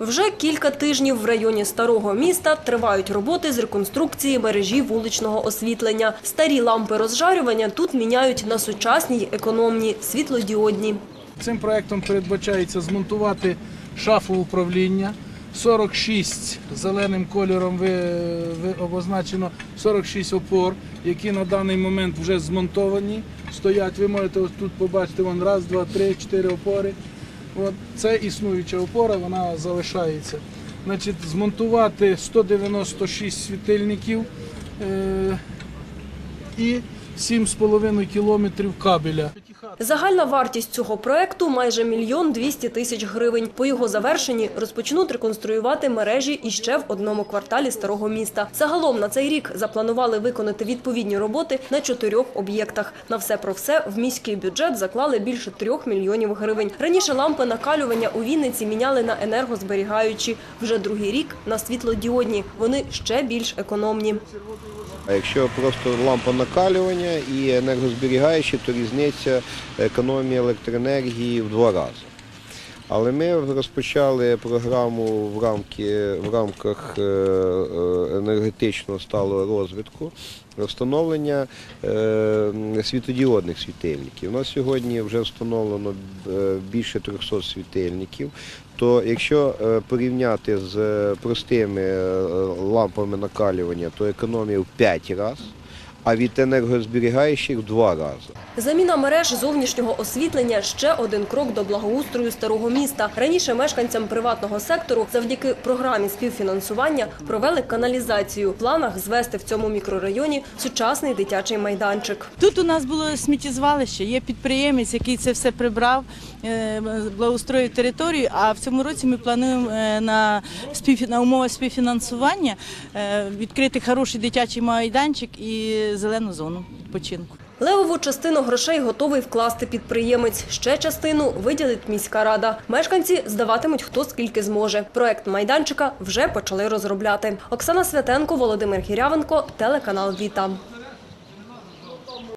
Вже кілька тижнів в районі старого міста тривають роботи з реконструкції мережі вуличного освітлення. Старі лампи розжарювання тут міняють на сучасні й економні світлодіодні. Цим проектом передбачається змонтувати шафу управління. 46 зеленим кольором обозначено 46 опор, які на даний момент вже змонтовані. Стоять. Ви можете тут побачити раз, два, три, чотири опори. От це існуюча опора, вона залишається. Значить, змонтувати 196 світильників е- і 7,5 кілометрів кабеля. Загальна вартість цього проекту майже мільйон двісті тисяч гривень. По його завершенні розпочнуть реконструювати мережі іще в одному кварталі старого міста. Загалом на цей рік запланували виконати відповідні роботи на чотирьох об'єктах. На все про все в міський бюджет заклали більше трьох мільйонів гривень. Раніше лампи накалювання у Вінниці міняли на енергозберігаючі. Вже другий рік на світлодіодні. Вони ще більш економні. А якщо просто лампа накалювання і енергозберігаючі, то різниця економії електроенергії в два рази. Але ми розпочали програму в, рамки, в рамках е, е, енергетичного сталого розвитку встановлення е, світодіодних світильників. У нас сьогодні вже встановлено більше 300 світильників. То якщо порівняти з простими лампами накалювання, то економія в 5 разів, а від енергозберігаючих в 2 рази. Заміна мереж зовнішнього освітлення ще один крок до благоустрою старого міста. Раніше мешканцям приватного сектору завдяки програмі співфінансування провели каналізацію. В планах звести в цьому мікрорайоні сучасний дитячий майданчик. Тут у нас було сміттєзвалище, є підприємець, який це все прибрав, е, благоустроїв територію. А в цьому році ми плануємо е, на, співфі- на співфінансування е, відкрити хороший дитячий майданчик і зелену зону відпочинку. Левову частину грошей готовий вкласти підприємець. Ще частину виділить міська рада. Мешканці здаватимуть хто скільки зможе. Проект майданчика вже почали розробляти. Оксана Святенко, Володимир Гірявенко, телеканал Віта.